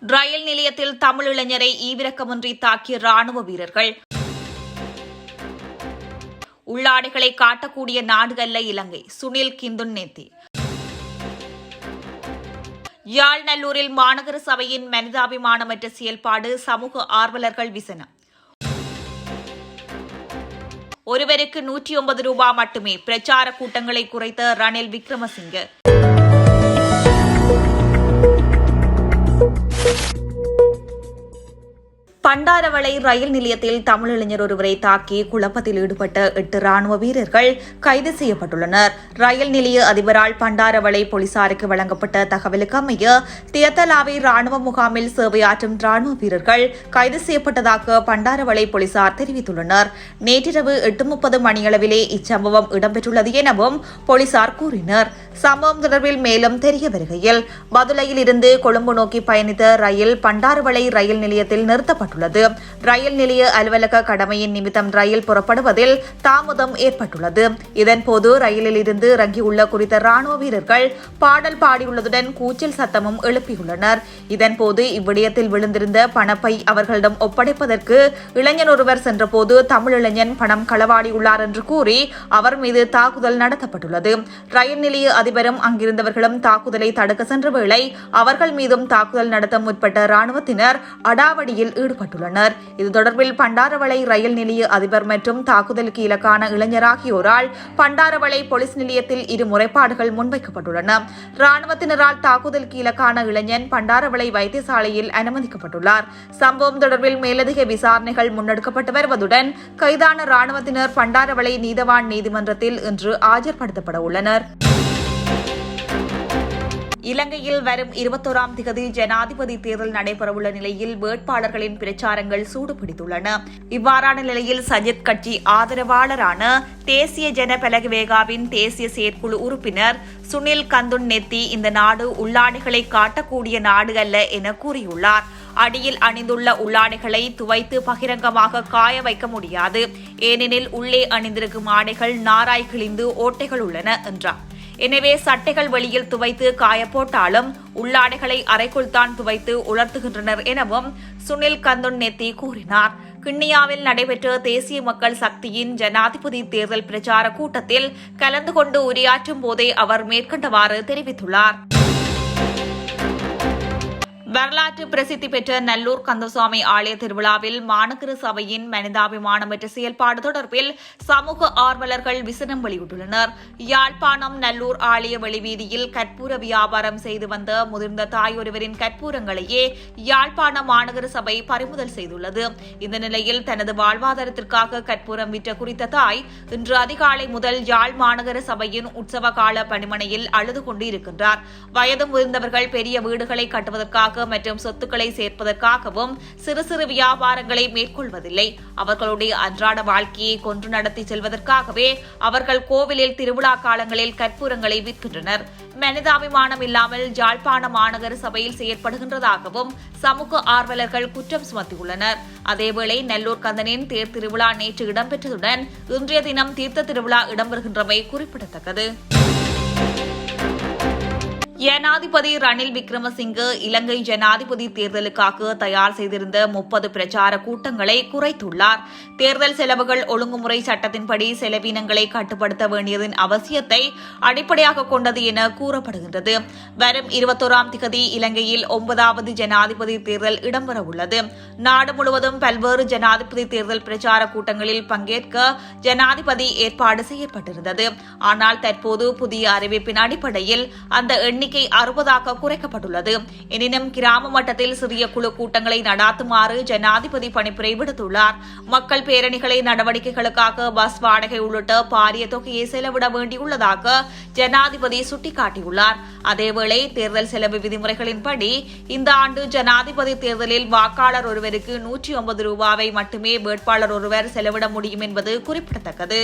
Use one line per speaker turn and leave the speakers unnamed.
ரயில் நிலையத்தில் தமிழ் இளைஞரை ஈவிரக்கமின்றி தாக்கிய ராணுவ வீரர்கள். உள்ளாடைகளை காட்டக்கூடிய நாடு அல்ல இலங்கை. சுனில் கிந்துன் நேத்தி. யாழ் நல்லூரில் மாநகர சபையின் மனிதாபிமானமற்ற செயல்பாடு சமூக ஆர்வலர்கள் விசனம். ஒருவருக்கு நூற்றி ஒன்பது ரூபாய் மட்டுமே பிரச்சார கூட்டங்களை குறைத்த ரணில் விக்ரமசிங்கே. பண்டாரவளை ரயில் நிலையத்தில் தமிழ் இளைஞர் ஒருவரை தாக்கி குழப்பத்தில் ஈடுபட்ட எட்டு ராணுவ வீரர்கள் கைது செய்யப்பட்டுள்ளனர். ரயில் நிலைய அதிபரால் பண்டாரவளை போலீசாருக்கு வழங்கப்பட்ட தகவலுக்கு அமைய தியத்தலாவை ராணுவ முகாமில் சேவையாற்றும் ராணுவ வீரர்கள் கைது செய்யப்பட்டதாக பண்டாரவளை போலீசார் தெரிவித்துள்ளனர். நேற்றிரவு எட்டு முப்பது மணியளவிலே இச்சம்பவம் இடம்பெற்றுள்ளது எனவும் போலீசார் கூறினர். சம்பவம் தொடர்பில் மேலும் தெரிய வருகையில் பதுளையில் இருந்து கொழும்பு நோக்கி பயணித்த ரயில் பண்டாரவளை ரயில் நிலையத்தில் நிறுத்தப்பட்டுள்ளது. ஏற்பட்டுள்ளது. ரயில் நிலைய அலுவலக கடமையின் நிமித்தம் ரயில் புறப்படுவதில் தாமதம் ஏற்பட்டுள்ளது. இதன்போது ரயிலில் இருந்து இறங்கியுள்ள குறித்த ராணுவ வீரர்கள் பாடல் பாடியுள்ளதுடன் கூச்சல் சத்தமும் எழுப்பியுள்ளனர். இதன்போது இவ்விடயத்தில் விழுந்திருந்த பணப்பை அவர்களிடம் ஒப்படைப்பதற்கு இளைஞன் ஒருவர் சென்றபோது தமிழ் இளைஞன் பணம் களவாடியுள்ளார் என்று கூறி அவர் மீது தாக்குதல் நடத்தப்பட்டுள்ளது. ரயில் நிலைய அதிபரும் அங்கிருந்தவர்களும் தாக்குதலை தடுக்க சென்ற வேளை அவர்கள் மீதும் தாக்குதல் நடத்த முற்பட்ட ராணுவத்தினர் அடாவடியில் ஈடுபட்டுள்ளனர் இது தொடர்பில் பண்டாரவளை ரயில் நிலைய அதிபர் மற்றும் தாக்குதலுக்கு இலக்கான இளைஞர் ஆகியோரால் பண்டாரவளை போலீஸ் நிலையத்தில் இரு முறைப்பாடுகள் முன்வைக்கப்பட்டுள்ளன. ராணுவத்தினரால் தாக்குதலுக்கு இலக்கான இளைஞன் பண்டாரவளை வைத்தியசாலையில் அனுமதிக்கப்பட்டுள்ளார். சம்பவம் தொடர்பில் மேலதிக விசாரணைகள் முன்னெடுக்கப்பட்டு வருவதுடன் கைதான ராணுவத்தினர் பண்டாரவளை நீதவான் நீதிமன்றத்தில் இன்று ஆஜர்படுத்தப்பட உள்ளனர். இலங்கையில் வரும் இருபத்தோராம் திகதி ஜனாதிபதி தேர்தல் நடைபெறவுள்ள நிலையில் வேட்பாளர்களின் பிரச்சாரங்கள் சூடுபிடித்துள்ளன. இவ்வாறான நிலையில் சஜித் கட்சி ஆதரவாளரான தேசிய ஜன பலகவேகாவின் தேசிய செயற்குழு உறுப்பினர் சுனில் கந்துன் நெத்தி இந்த நாடு உள்ளாடைகளை காட்டக்கூடிய நாடு அல்ல என கூறியுள்ளார். அடியில் அணிந்துள்ள உள்ளாடைகளை துவைத்து பகிரங்கமாக காய வைக்க முடியாது. ஏனெனில் உள்ளே அணிந்திருக்கும் ஆடைகள் நாராய் கிழிந்து ஓட்டைகள் உள்ளன என்றார். எனவே சட்டைகள் வெளியில் துவைத்து காயப்போட்டாலும் உள்ளாடைகளை அறைக்குள் தான் துவைத்து உலர்த்துகின்றனர் எனவும் சுனில் கந்துன் நெத்தி கூறினார். கிண்ணியாவில் நடைபெற்ற தேசிய மக்கள் சக்தியின் ஜனாதிபதி தேர்தல் பிரச்சார கூட்டத்தில் கலந்து கொண்டு உரையாற்றும் போதே அவர் மேற்கண்டவாறு தெரிவித்துள்ளார். வரலாற்று பிரசித்தி பெற்ற நல்லூர் கந்தசுவாமி ஆலய திருவிழாவில் மாநகர சபையின் மனிதாபிமானமற்ற செயல்பாடு தொடர்பில் சமூக ஆர்வலர்கள் விசனம் வெளியிட்டுள்ளனர். யாழ்ப்பாணம் நல்லூர் ஆலய வெளிவீதியில் கற்பூர வியாபாரம் செய்து வந்த முதிர்ந்த தாயொருவரின் கற்பூரங்களையே யாழ்ப்பாண மாநகர சபை பறிமுதல் செய்துள்ளது. இந்த நிலையில் தனது வாழ்வாதாரத்திற்காக கற்பூரம் விற்ற குறித்த தாய் இன்று அதிகாலை முதல் யாழ் மாநகர சபையின் உற்சவ கால பணிமனையில் அழுது கொண்டு இருக்கின்றார் வயது முதிர்ந்தவர்கள் பெரிய வீடுகளை கட்டுவதற்காக மற்றும் சொத்துக்களை சேர்ப்பதற்காகவும் சிறு சிறு வியாபாரங்களை மேற்கொள்வதில்லை. அவர்களுடைய அன்றாட வாழ்க்கையை கொன்று நடத்தி செல்வதற்காகவே அவர்கள் கோவிலில் திருவிழா காலங்களில் கற்பூரங்களை விற்கின்றனர் மனிதாபிமானம் இல்லாமல் ஜாழ்ப்பாண மாநகர சபையில் செயற்படுகின்றதாகவும் சமூக ஆர்வலர்கள் குற்றம் சுமத்தியுள்ளனர். அதேவேளை நெல்லூர் கந்தனின் தேர் திருவிழா நேற்று இடம்பெற்றதுடன் இன்றைய தினம் தீர்த்த திருவிழா இடம்பெறுகின்றமை குறிப்பிடத்தக்கது. ஜனாதிபதி ரணில் விக்ரமசிங்கே இலங்கை ஜனாதிபதி தேர்தலுக்காக தயார் செய்திருந்த முப்பது பிரச்சார கூட்டங்களை குறைத்துள்ளார். தேர்தல் செலவுகள் ஒழுங்குமுறை சட்டத்தின்படி செலவினங்களை கட்டுப்படுத்த வேண்டியதன் அவசியத்தை அடிப்படையாக கொண்டது என கூறப்படுகின்றது. வரும் இருபத்தோராம் திகதி இலங்கையில் ஒன்பதாவது ஜனாதிபதி தேர்தல் இடம்பெறவுள்ளது நாடு முழுவதும் பல்வேறு ஜனாதிபதி தேர்தல் பிரச்சார கூட்டங்களில் பங்கேற்க ஜனாதிபதி ஏற்பாடு செய்யப்பட்டிருந்தது. ஆனால் தற்போது புதிய அறிவிப்பின் அடிப்படையில் அந்த எண்ணிக்கை எண்ணிக்கை அறுபதாக குறைக்கப்பட்டுள்ளது. எனினும் கிராம மட்டத்தில் சிறிய குழு கூட்டங்களை நடாத்துமாறு ஜனாதிபதி பணிப்புரை விடுத்துள்ளார். மக்கள் பேரணிகளை நடவடிக்கைகளுக்காக பஸ் வாடகை உள்ளிட்ட பாரிய தொகையை செலவிட வேண்டியுள்ளதாக ஜனாதிபதி சுட்டிக்காட்டியுள்ளார். அதேவேளை தேர்தல் செலவு விதிமுறைகளின்படி இந்த ஆண்டு ஜனாதிபதி தேர்தலில் வாக்காளர் ஒருவருக்கு நூற்றி ஒன்பது ரூபாவை மட்டுமே வேட்பாளர் ஒருவர் செலவிட முடியும் என்பது குறிப்பிடத்தக்கது.